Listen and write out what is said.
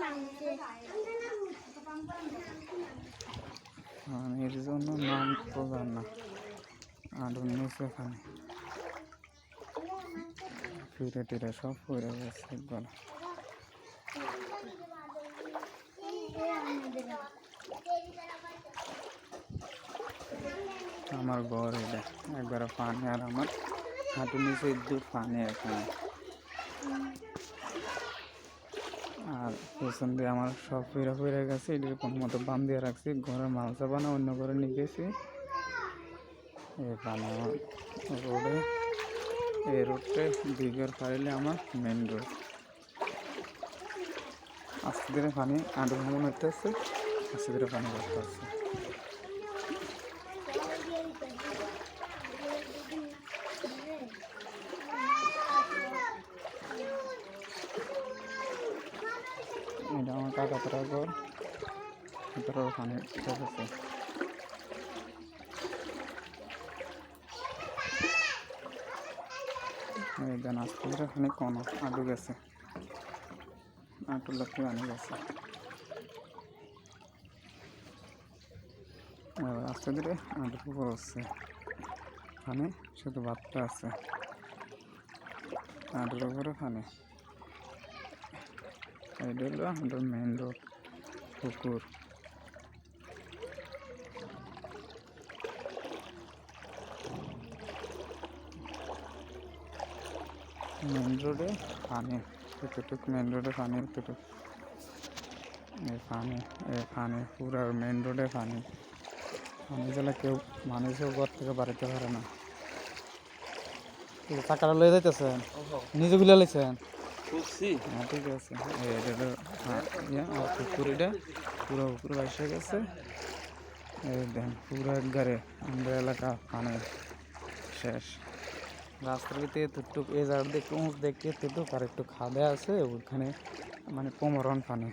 মাংসে পানির জন্য নাম না। আর ফিরে টিরে সব পড়ে গেছে একবার। আমার ঘর এটা, একবার পানি আর আমার হাঁটু নিচে দূর পানি এখানে। আর পেছন দিয়ে আমার সব ফেরা ফিরে গেছে, এটির কোনো মতো বান দিয়ে রাখছি ঘরের মাল বানা অন্য ঘরে নিয়ে গেছি। এই পানি আমার রোডে। এই রোডটা দিঘের পারিলে আমার মেন রোড আস্তে ধীরে পানি আঁটু ভাঙে মারতে আসছে আস্তে ধীরে পানি করতে আসছে এটা আমার কাকাতরা ঘর ঢুকেছে এই দেন আস্তে ধীরে পানি কম আটু গেছে। আটু লক্ষ্মী পানি গেছে। এবার আস্তে ধীরে আটু উপর হচ্ছে। পানি শুধু বাচ্চা আছে। আটুর পানি এটা হলো আমাদের মেন রোড পুকুর মেন রোডে পানি এতটুক মেন রোডে পানি এতটুক পানি এই পানি পুরো মেন রোডে পানি পানি জলে কেউ মানুষও ঘর থেকে বাড়িতে পারে না। টাকাটা লয়ে যাইতেছেন নিজে গুলা লাইছেন। হ্যাঁ হ্যাঁ, গেছে। দেন পুরো একবারে এলাকা পানি শেষ। রাস্তার ভিতরে এই জায়গা দেখতে উঁচ দেখে এতটুক আর একটু খাদে আছে ওখানে মানে কোমরন পানি।